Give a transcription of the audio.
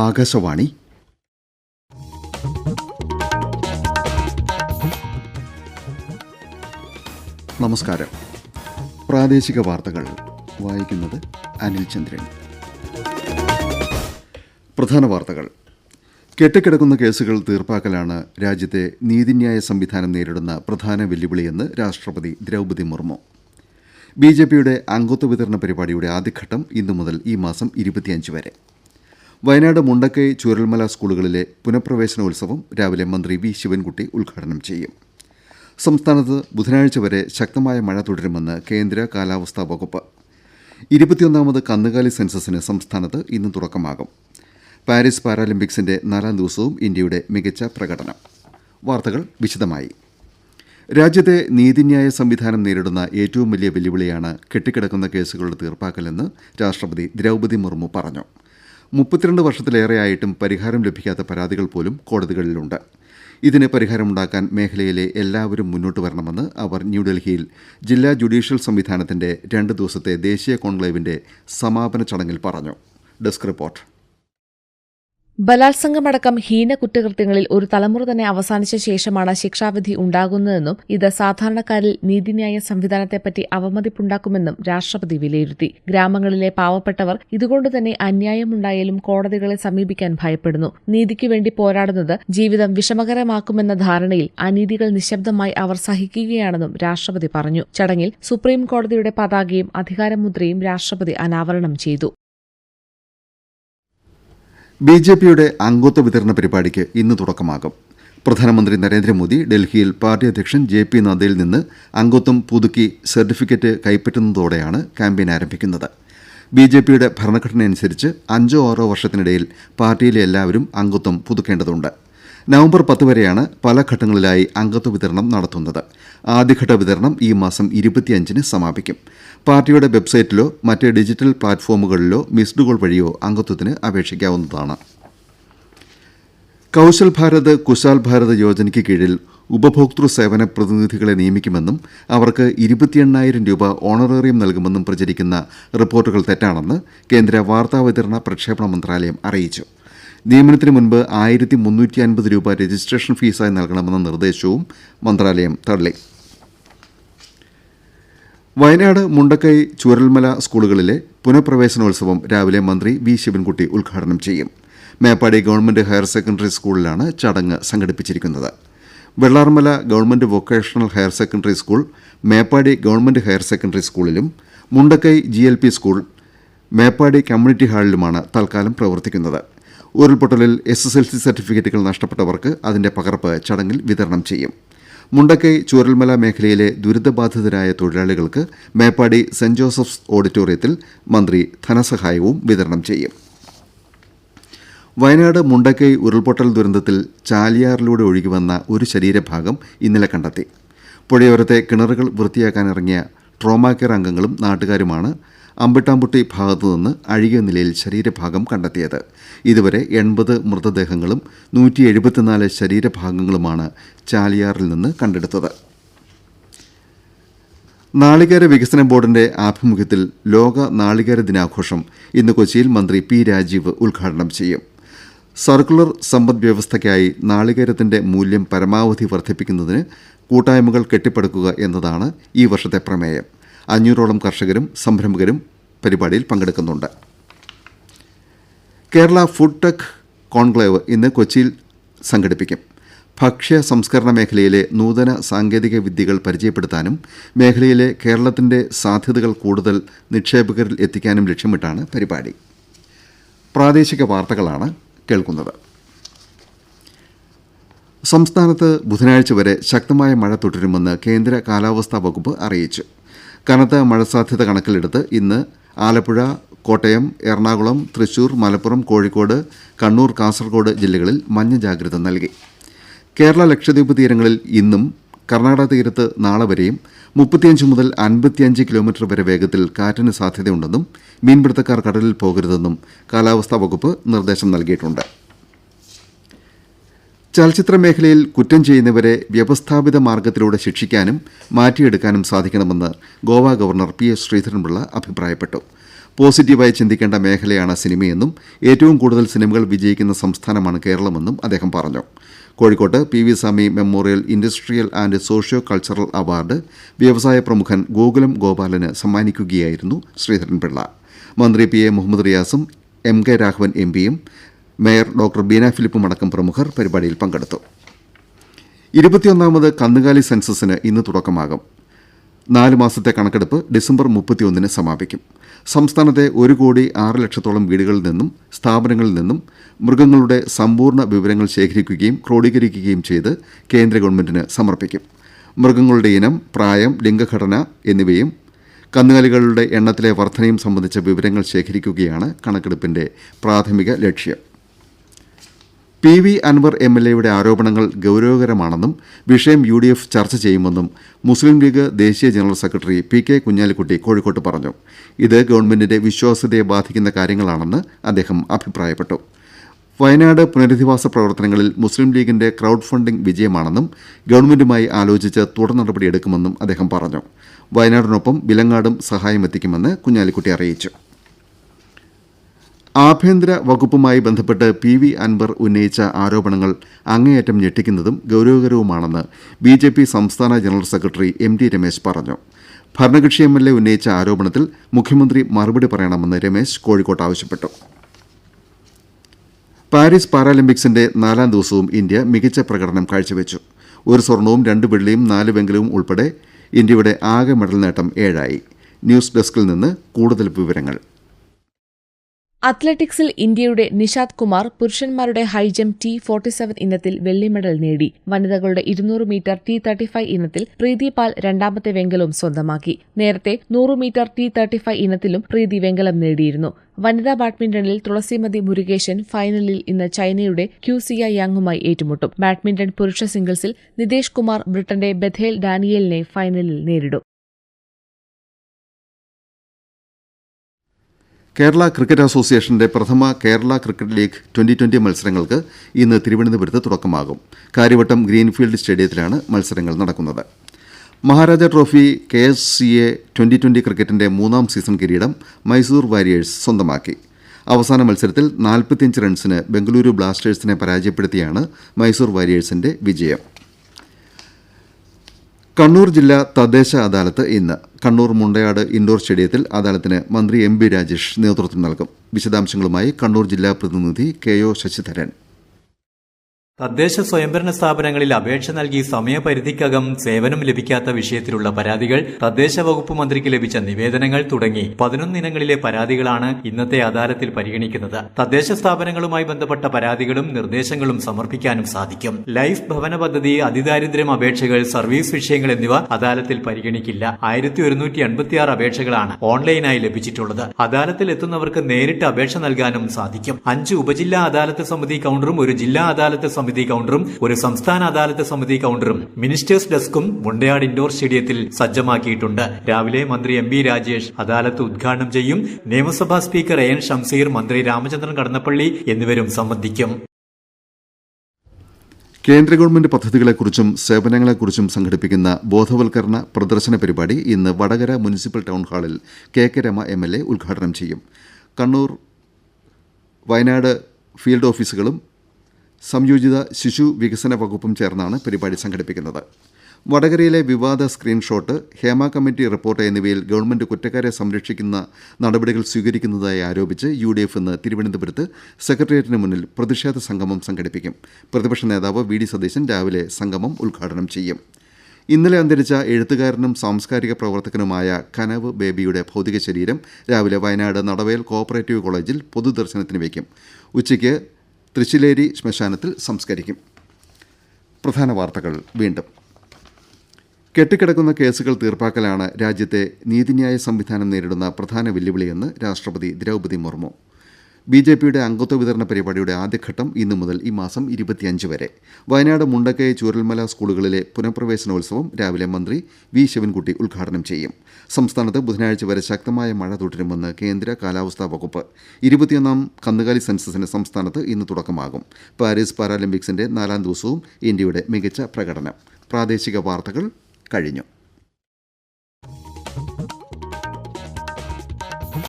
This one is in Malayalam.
ആകാശവാണി. നമസ്കാരം. പ്രാദേശിക വാർത്തകൾ. വായിക്കുന്നത് അനിൽ ചന്ദ്രൻ. പ്രധാന വാർത്തകൾ. കെട്ടിക്കിടക്കുന്ന കേസുകൾ തീർപ്പാക്കലാണ് രാജ്യത്തെ നീതിന്യായ സംവിധാനം നേരിടുന്ന പ്രധാന വെല്ലുവിളിയെന്ന് രാഷ്ട്രപതി ദ്രൗപദി മുർമു. ബി ജെ പിയുടെ അംഗത്വ വിതരണ പരിപാടിയുടെ ആദ്യഘട്ടം ഇന്നു മുതൽ ഈ മാസം ഇരുപത്തിയഞ്ച് വരെ. വയനാട് മുണ്ടക്കൈ ചുരൽമല സ്കൂളുകളിലെ പുനഃപ്രവേശനോത്സവം രാവിലെ മന്ത്രി വി ശിവൻകുട്ടി ഉദ്ഘാടനം ചെയ്യും. സംസ്ഥാനത്ത് ബുധനാഴ്ച വരെ ശക്തമായ മഴ തുടരുമെന്ന് കേന്ദ്ര കാലാവസ്ഥാ വകുപ്പ്. ഇരുപത്തിയൊന്നാമത് കന്നുകാലി സെൻസസിന് സംസ്ഥാനത്ത് ഇന്ന് തുടക്കമാകും. പാരീസ് പാരാലിമ്പിക്സിന്റെ നാലാം ദിവസവും ഇന്ത്യയുടെ മികച്ച പ്രകടനം. വാർത്തകൾ വിശദമായി. രാജ്യത്തെ നീതിന്യായ സംവിധാനം നേരിടുന്ന ഏറ്റവും വലിയ വെല്ലുവിളിയാണ് കെട്ടിക്കിടക്കുന്ന കേസുകളുടെ തീർപ്പാക്കലെന്ന് രാഷ്ട്രപതി ദ്രൗപദി മുർമു പറഞ്ഞു. മുപ്പത്തിരണ്ട് വർഷത്തിലേറെയായിട്ടും പരിഹാരം ലഭിക്കാത്ത പരാതികൾ പോലും കോടതികളിലുണ്ട്. ഇതിന് പരിഹാരമുണ്ടാക്കാൻ മേഖലയിലെ എല്ലാവരും മുന്നോട്ട് വരണമെന്ന് അവർ ന്യൂഡൽഹിയിൽ ജില്ലാ ജുഡീഷ്യൽ സംവിധാനത്തിന്റെ രണ്ട് ദിവസത്തെ ദേശീയ കോൺക്ലേവിന്റെ സമാപന ചടങ്ങിൽ പറഞ്ഞു. Desk report. ബലാത്സംഗമടക്കം ഹീന കുറ്റകൃത്യങ്ങളിൽ ഒരു തലമുറ തന്നെ അവസാനിച്ച ശേഷമാണ് ശിക്ഷാവിധി ഉണ്ടാകുന്നതെന്നും ഇത് സാധാരണക്കാരിൽ നീതിന്യായ സംവിധാനത്തെപ്പറ്റി അവമതിപ്പുണ്ടാക്കുമെന്നും രാഷ്ട്രപതി വിലയിരുത്തി. ഗ്രാമങ്ങളിലെ പാവപ്പെട്ടവർ ഇതുകൊണ്ട് തന്നെ അന്യായമുണ്ടായാലും കോടതികളെ സമീപിക്കാൻ ഭയപ്പെടുന്നു. നീതിക്കു വേണ്ടി പോരാടുന്നത് ജീവിതം വിഷമകരമാക്കുമെന്ന ധാരണയിൽ അനീതികൾ നിശബ്ദമായി അവർ സഹിക്കുകയാണെന്നും രാഷ്ട്രപതി പറഞ്ഞു. ചടങ്ങിൽ സുപ്രീം കോടതിയുടെ പതാകയും അധികാരമുദ്രയും രാഷ്ട്രപതി അനാവരണം ചെയ്തു. ബി ജെ പിയുടെ അംഗത്വ വിതരണ പരിപാടിക്ക് ഇന്ന് തുടക്കമാകും. പ്രധാനമന്ത്രി നരേന്ദ്രമോദി ഡൽഹിയിൽ പാർട്ടി അധ്യക്ഷൻ ജെ പി നദ്ദയിൽ നിന്ന് അംഗത്വം പുതുക്കി സർട്ടിഫിക്കറ്റ് കൈപ്പറ്റുന്നതോടെയാണ് ക്യാമ്പയിൻ ആരംഭിക്കുന്നത്. ബി ജെ പിയുടെ ഭരണഘടനയനുസരിച്ച് അഞ്ചോ ആറോ വർഷത്തിനിടയിൽ പാർട്ടിയിലെ എല്ലാവരും അംഗത്വം പുതുക്കേണ്ടതുണ്ട്. നവംബർ പത്ത് വരെയാണ് പല ഘട്ടങ്ങളിലായി അംഗത്വ വിതരണം നടത്തുന്നത്. ആദ്യഘട്ട വിതരണം ഈ മാസം ഇരുപത്തിയഞ്ചിന് സമാപിക്കും. പാർട്ടിയുടെ വെബ്സൈറ്റിലോ മറ്റ് ഡിജിറ്റൽ പ്ലാറ്റ്ഫോമുകളിലോ മിസ്ഡ് കോൾ വഴിയോ അംഗത്വത്തിന് അപേക്ഷിക്കാവുന്നതാണ്. കൌശൽ ഭാരത് കുശാൽ ഭാരത് യോജനയ്ക്ക് കീഴിൽ ഉപഭോക്തൃ സേവന പ്രതിനിധികളെ നിയമിക്കുമെന്നും അവർക്ക് ഇരുപത്തിയെണ്ണായിരം രൂപ ഓണറേറിയം നൽകുമെന്നും പ്രചരിക്കുന്ന റിപ്പോർട്ടുകൾ തെറ്റാണെന്ന് കേന്ദ്ര വാർത്താവിതരണ പ്രക്ഷേപണ മന്ത്രാലയം അറിയിച്ചു. നിയമനത്തിന് മുൻപ് ആയിരത്തി മുന്നൂറ്റി അൻപത് രൂപ രജിസ്ട്രേഷൻ ഫീസായി നൽകണമെന്ന നിർദ്ദേശവും മന്ത്രാലയം തള്ളി. വയനാട് മുണ്ടക്കൈ ചുരൽമല സ്കൂളുകളിലെ പുനഃപ്രവേശനോത്സവം രാവിലെ മന്ത്രി വി ശിവൻകുട്ടി ഉദ്ഘാടനം ചെയ്യും. മേപ്പാടി ഗവൺമെന്റ് ഹയർ സെക്കൻഡറി സ്കൂളിലാണ് ചടങ്ങ് സംഘടിപ്പിച്ചിരിക്കുന്നത്. Vellarmala government vocational higher secondary school Meppadi government higher secondary സ്കൂളിലും Mundakkai G school Meppadi community ഹാളിലുമാണ് തൽക്കാലം പ്രവർത്തിക്കുന്നത്. ഉരുൾപൊട്ടലിൽ എസ് എസ് എൽ സി സർട്ടിഫിക്കറ്റുകൾ നഷ്ടപ്പെട്ടവർക്ക് അതിന്റെ പകർപ്പ് ചടങ്ങിൽ വിതരണം ചെയ്യും. മുണ്ടക്കൈ ചൂരൽമല മേഖലയിലെ ദുരിതബാധിതരായ തൊഴിലാളികൾക്ക് മേപ്പാടി സെന്റ് ജോസഫ്സ് ഓഡിറ്റോറിയത്തിൽ മന്ത്രി ധനസഹായവും വിതരണം ചെയ്യും. വയനാട് മുണ്ടക്കൈ ഉരുൾപൊട്ടൽ ദുരന്തത്തിൽ ചാലിയാറിലൂടെ ഒഴുകിവന്ന ഒരു ശരീരഭാഗം ഇന്നലെ കണ്ടെത്തി. പുഴയോരത്തെ കിണറുകൾ വൃത്തിയാക്കാനിറങ്ങിയ ട്രോമാ കെയർ അംഗങ്ങളും നാട്ടുകാരുമാണ് അമ്പിട്ടാമ്പുട്ടി ഭാഗത്തുനിന്ന് അഴുകിയ നിലയിൽ ശരീരഭാഗം കണ്ടെത്തിയത്. ഇതുവരെ എൺപത് മൃതദേഹങ്ങളും നൂറ്റി എഴുപത്തിനാല് ശരീരഭാഗങ്ങളുമാണ് ചാലിയാറിൽ നിന്ന് കണ്ടെടുത്തത്. നാളികേര വികസന ബോർഡിന്റെ ആഭിമുഖ്യത്തിൽ ലോക നാളികേര ദിനാഘോഷം ഇന്ന് കൊച്ചിയിൽ മന്ത്രി പി രാജീവ് ഉദ്ഘാടനം ചെയ്യും. സർക്കുലർ സമ്പദ് വ്യവസ്ഥയ്ക്കായി നാളികേരത്തിന്റെ മൂല്യം പരമാവധി വർദ്ധിപ്പിക്കുന്നതിന് കൂട്ടായ്മകൾ കെട്ടിപ്പടുക്കുക എന്നതാണ് ഈ വർഷത്തെ പ്രമേയം. അഞ്ഞൂറോളം കർഷകരും സംരംഭകരും പരിപാടിയിൽ പങ്കെടുക്കുന്നുണ്ട്. കേരള ഫുഡ് ടെക് കോൺക്ലേവ് ഇന്ന് കൊച്ചിയിൽ സംഘടിപ്പിക്കും. ഭക്ഷ്യ സംസ്കരണ മേഖലയിലെ നൂതന സാങ്കേതിക വിദ്യകൾ പരിചയപ്പെടുത്താനും മേഖലയിലെ കേരളത്തിന്റെ സാധ്യതകൾ കൂടുതൽ നിക്ഷേപകരിൽ എത്തിക്കാനും ലക്ഷ്യമിട്ടാണ് പരിപാടി. പ്രാദേശിക വാർത്തകളാണ് കേൾക്കുന്നത്. സംസ്ഥാനത്ത് ബുധനാഴ്ച വരെ ശക്തമായ മഴ തുടരുമെന്ന് കേന്ദ്ര കാലാവസ്ഥാ വകുപ്പ് അറിയിച്ചു. കനത്ത മഴ സാധ്യത കണക്കിലെടുത്ത് ഇന്ന് ആലപ്പുഴ കോട്ടയം എറണാകുളം തൃശൂർ മലപ്പുറം കോഴിക്കോട് കണ്ണൂർ കാസർഗോഡ് ജില്ലകളിൽ മഞ്ഞ ജാഗ്രത നൽകി. കേരള ലക്ഷദ്വീപ് തീരങ്ങളിൽ ഇന്നും കർണാടക തീരത്ത് നാളെ വരെയും മുപ്പത്തിയഞ്ച് മുതൽ അൻപത്തിയഞ്ച് കിലോമീറ്റർ വരെ വേഗത്തിൽ കാറ്റിന് സാധ്യതയുണ്ടെന്നും മീൻപിടുത്തക്കാർ കടലിൽ പോകരുതെന്നും കാലാവസ്ഥാ വകുപ്പ് നിർദ്ദേശം നൽകിയിട്ടുണ്ട്. ചലച്ചിത്ര മേഖലയിൽ കുറ്റം ചെയ്യുന്നവരെ വ്യവസ്ഥാപിത മാർഗത്തിലൂടെ ശിക്ഷിക്കാനും മാറ്റിയെടുക്കാനും സാധിക്കണമെന്ന് Goa governor P S Sreedharan Pillai അഭിപ്രായപ്പെട്ടു. പോസിറ്റീവായി ചിന്തിക്കേണ്ട മേഖലയാണ് സിനിമയെന്നും ഏറ്റവും കൂടുതൽ സിനിമകൾ വിജയിക്കുന്ന സംസ്ഥാനമാണ് കേരളമെന്നും അദ്ദേഹം പറഞ്ഞു. കോഴിക്കോട്ട് P V Swamy memorial industrial and socio cultural award വ്യവസായ പ്രമുഖൻ ഗോകുലം ഗോപാലന് സമ്മാനിക്കുകയായിരുന്നു ശ്രീധരൻപിള്ള. മന്ത്രി പി എ മുഹമ്മദ് റിയാസും എം കെ രാഘവൻ എം പിയും മേയർ ഡോക്ടർ ബീന ഫിലിപ്പും അടക്കം പ്രമുഖർ പരിപാടിയിൽ പങ്കെടുത്തു. ഇരുപത്തിയൊന്നാമത് കന്നുകാലി സെൻസസിന് ഇന്ന് തുടക്കമാകും. നാല് മാസത്തെ കണക്കെടുപ്പ് ഡിസംബർ മുപ്പത്തിയൊന്നിന് സമാപിക്കും. സംസ്ഥാനത്തെ ഒരു കോടി ആറ് ലക്ഷത്തോളം വീടുകളിൽ നിന്നും സ്ഥാപനങ്ങളിൽ നിന്നും മൃഗങ്ങളുടെ സമ്പൂർണ വിവരങ്ങൾ ശേഖരിക്കുകയും ക്രോഡീകരിക്കുകയും ചെയ്ത് കേന്ദ്ര ഗവൺമെന്റിന് സമർപ്പിക്കും. മൃഗങ്ങളുടെ ഇനം പ്രായം ലിംഗഘടന എന്നിവയും കന്നുകാലികളുടെ എണ്ണത്തിലെ വർധനയും സംബന്ധിച്ച വിവരങ്ങൾ ശേഖരിക്കുകയാണ് കണക്കെടുപ്പിന്റെ പ്രാഥമിക ലക്ഷ്യം. P V Anvar M L എയുടെ ആരോപണങ്ങൾ ഗൌരവകരമാണെന്നും വിഷയം യു ഡി എഫ് ചർച്ച ചെയ്യുമെന്നും മുസ്ലിം ലീഗ് ദേശീയ general secretary P K Kunhalikutty കോഴിക്കോട്ട് പറഞ്ഞു. ഇത് ഗവൺമെന്റിന്റെ വിശ്വാസ്യതയെ ബാധിക്കുന്ന കാര്യങ്ങളാണെന്ന് അദ്ദേഹം അഭിപ്രായപ്പെട്ടു. വയനാട് പുനരധിവാസ പ്രവർത്തനങ്ങളിൽ മുസ്ലിം ലീഗിന്റെ ക്രൌഡ് ഫണ്ടിംഗ് വിജയമാണെന്നും ഗവൺമെന്റുമായി ആലോചിച്ച് തുടർ നടപടിയെടുക്കുമെന്നും അദ്ദേഹം പറഞ്ഞു. വയനാടിനൊപ്പം വിലങ്ങാടും സഹായമെത്തിക്കുമെന്ന് കുഞ്ഞാലിക്കുട്ടി അറിയിച്ചു. ആഭ്യന്തര വകുപ്പുമായി ബന്ധപ്പെട്ട് പി വി അൻവർ ഉന്നയിച്ച ആരോപണങ്ങൾ അങ്ങേയറ്റം ഞെട്ടിക്കുന്നതും ഗൌരവകരവുമാണെന്ന് ബി ജെ പി സംസ്ഥാന general secretary M T Ramesh പറഞ്ഞു. ഭരണകക്ഷി എം എൽ എ ഉന്നയിച്ച ആരോപണത്തിൽ മുഖ്യമന്ത്രി മറുപടി പറയണമെന്ന് രമേശ് കോഴിക്കോട്ട് ആവശ്യപ്പെട്ടു. പാരീസ് പാരാലിമ്പിക്സിന്റെ നാലാം ദിവസവും ഇന്ത്യ മികച്ച പ്രകടനം കാഴ്ചവെച്ചു. ഒരു സ്വർണവും രണ്ട് വെള്ളിയും നാല് വെങ്കലവും ഉൾപ്പെടെ ഇന്ത്യയുടെ ആകെ മെഡൽ നേട്ടം ഏഴായി. ന്യൂസ് ഡെസ്കിൽ നിന്ന് കൂടുതൽ വിവരങ്ങൾ. അത്ലറ്റിക്സിൽ ഇന്ത്യയുടെ നിഷാദ് കുമാർ പുരുഷന്മാരുടെ ഹൈജംപ് ടി ഫോർട്ടി സെവൻ ഇനത്തിൽ വെള്ളി മെഡൽ നേടി. വനിതകളുടെ ഇരുന്നൂറ് മീറ്റർ ടി തേർട്ടി ഫൈവ് ഇനത്തിൽ പ്രീതി പാൽ രണ്ടാമത്തെ വെങ്കലവും സ്വന്തമാക്കി. നേരത്തെ നൂറ് മീറ്റർ ടി തേർട്ടി ഫൈവ് ഇനത്തിലും പ്രീതി വെങ്കലം നേടിയിരുന്നു. വനിതാ ബാഡ്മിന്റണിൽ തുളസിമതി മുരുകേശൻ ഫൈനലിൽ ഇന്ന് ചൈനയുടെ ക്യൂസിയ യാങ്ങുമായി ഏറ്റുമുട്ടും. ബാഡ്മിന്റൺ പുരുഷ സിംഗിൾസിൽ നിതേഷ് കുമാർ ബ്രിട്ടന്റെ ബഥേൽ ഡാനിയലിനെ ഫൈനലിൽ നേരിടും. കേരള ക്രിക്കറ്റ് അസോസിയേഷന്റെ പ്രഥമ Kerala cricket league twenty twenty മത്സരങ്ങൾക്ക് ഇന്ന് തിരുവനന്തപുരത്ത് തുടക്കമാകും. കാര്യവട്ടം ഗ്രീൻഫീൽഡ് സ്റ്റേഡിയത്തിലാണ് മത്സരങ്ങൾ നടക്കുന്നത്. Maharaja trophy K S C A twenty twenty ക്രിക്കറ്റിന്റെ മൂന്നാം സീസൺ കിരീടം മൈസൂർ വാരിയേഴ്സ് സ്വന്തമാക്കി. അവസാന മത്സരത്തിൽ നാൽപ്പത്തിയഞ്ച് റൺസിന് ബംഗളൂരു ബ്ലാസ്റ്റേഴ്സിനെ പരാജയപ്പെടുത്തിയാണ് മൈസൂർ വാരിയേഴ്സിന്റെ വിജയം. കണ്ണൂർ ജില്ലാ തദ്ദേശ അദാലത്ത് ഇന്ന് കണ്ണൂർ മുണ്ടയാട് ഇൻഡോർ സ്റ്റേഡിയത്തിൽ അദാലത്തിന് മന്ത്രി എം ബി രാജേഷ് നേതൃത്വം നൽകും. വിശദാംശങ്ങളുമായി കണ്ണൂർ ജില്ലാ പ്രതിനിധി കെ ഒ ശശിധരൻ. തദ്ദേശ സ്വയംഭരണ സ്ഥാപനങ്ങളിൽ അപേക്ഷ നൽകി സമയപരിധിക്കകം സേവനം ലഭിക്കാത്ത വിഷയത്തിലുള്ള പരാതികൾ തദ്ദേശ വകുപ്പ് മന്ത്രിക്ക് ലഭിച്ച നിവേദനങ്ങൾ തുടങ്ങി പതിനൊന്ന് ഇനങ്ങളിലെ പരാതികളാണ് ഇന്നത്തെ അദാലത്തിൽ പരിഗണിക്കുന്നത്. തദ്ദേശ സ്ഥാപനങ്ങളുമായി ബന്ധപ്പെട്ട പരാതികളും നിർദ്ദേശങ്ങളും സമർപ്പിക്കാനും സാധിക്കും. ലൈഫ് ഭവന പദ്ധതി അതിദാരിദ്ര്യം അപേക്ഷകൾ സർവീസ് വിഷയങ്ങൾ എന്നിവ അദാലത്തിൽ പരിഗണിക്കില്ല. ആയിരത്തി ഒരുന്നൂറ്റി എൺപത്തിയാറ് അപേക്ഷകളാണ് ഓൺലൈനായി ലഭിച്ചിട്ടുള്ളത്. അദാലത്തിൽ എത്തുന്നവർക്ക് നേരിട്ട് അപേക്ഷ നൽകാനും സാധിക്കും. അഞ്ച് ഉപജില്ലാ അദാലത്ത് സമിതി കൌണ്ടറും ഒരു ജില്ലാ അദാലത്ത് സമിതി കൌണ്ടറും ഒരു സംസ്ഥാന അദാലത്ത് സമിതി കൌണ്ടറും മിനിസ്റ്റേഴ്സ് ഡെസ്കും മുണ്ടയാട് ഇൻഡോർ സ്റ്റേഡിയത്തിൽ സജ്ജമാക്കിയിട്ടുണ്ട്. രാവിലെ മന്ത്രി എം ബി രാജേഷ് അദാലത്ത് ഉദ്ഘാടനം ചെയ്യും. നിയമസഭാ സ്പീക്കർ എ എൻ ഷംസീർ മന്ത്രി രാമചന്ദ്രൻ കടന്നപ്പള്ളി എന്നിവരും സംബന്ധിക്കും. കേന്ദ്ര ഗവൺമെന്റ് പദ്ധതികളെക്കുറിച്ചും സേവനങ്ങളെക്കുറിച്ചും സംഘടിപ്പിക്കുന്ന ബോധവൽക്കരണ പ്രദർശന പരിപാടി ഇന്ന് വടകര മുനിസിപ്പൽ ടൗൺ ഹാളിൽ K K Rema M L A ഉദ്ഘാടനം ചെയ്യും. കണ്ണൂർ വയനാട് ഫീൽഡ് ഓഫീസുകളും സംയോജിത ശിശു വികസന വകുപ്പും ചേർന്നാണ് പരിപാടി സംഘടിപ്പിക്കുന്നത്. വടകരയിലെ വിവാദ സ്ക്രീൻഷോട്ട് ഹേമ കമ്മിറ്റി റിപ്പോർട്ട് എന്നിവയിൽ ഗവൺമെന്റ് കുറ്റക്കാരെ സംരക്ഷിക്കുന്ന നടപടികൾ സ്വീകരിക്കുന്നതായി ആരോപിച്ച് യു ഡി എഫ് ഇന്ന് തിരുവനന്തപുരത്ത് സെക്രട്ടേറിയറ്റിന് മുന്നിൽ പ്രതിഷേധ സംഗമം സംഘടിപ്പിക്കും. പ്രതിപക്ഷ നേതാവ് വി ഡി സതീശൻ രാവിലെ സംഗമം ഉദ്ഘാടനം ചെയ്യും. ഇന്നലെ അന്തരിച്ച എഴുത്തുകാരനും സാംസ്കാരിക പ്രവർത്തകനുമായ കനവ് ബേബിയുടെ ഭൗതിക ശരീരം രാവിലെ വയനാട് നടവയൽ കോഓപ്പറേറ്റീവ് കോളേജിൽ പൊതുദർശനത്തിന് വയ്ക്കും ഉച്ചയ്ക്ക് തൃശ്ശിലേരി ശ്മശാനത്തിൽ സംസ്കരിക്കും. പ്രധാന വാർത്തകൾ വീണ്ടും. കെട്ടിക്കിടക്കുന്ന കേസുകൾ തീർപ്പാക്കലാണ് രാജ്യത്തെ നീതിന്യായ സംവിധാനം നേരിടുന്ന പ്രധാന വെല്ലുവിളിയെന്ന് രാഷ്ട്രപതി ദ്രൗപദി മുർമു. ബി ജെ പിയുടെ അംഗത്വ വിതരണ പരിപാടിയുടെ ആദ്യഘട്ടം ഇന്നു മുതൽ ഈ മാസം ഇരുപത്തിയഞ്ച് വരെ. വയനാട് മുണ്ടക്കൈ ചൂരൽമല സ്കൂളുകളിലെ പുനഃപ്രവേശനോത്സവം രാവിലെ മന്ത്രി വി ശിവൻകുട്ടി ഉദ്ഘാടനം ചെയ്യും. സംസ്ഥാനത്ത് ബുധനാഴ്ച വരെ ശക്തമായ മഴ തുടരുമെന്ന് കേന്ദ്ര കാലാവസ്ഥാ വകുപ്പ്. ഇരുപത്തിയൊന്നാം കന്നുകാലി സെൻസസിന് സംസ്ഥാനത്ത് ഇന്ന് തുടക്കമാകും. പാരീസ് പാരാലിമ്പിക്സിന്റെ നാലാം ദിവസവും ഇന്ത്യയുടെ മികച്ച പ്രകടനം. പ്രാദേശിക വാർത്തകൾ കഴിഞ്ഞു.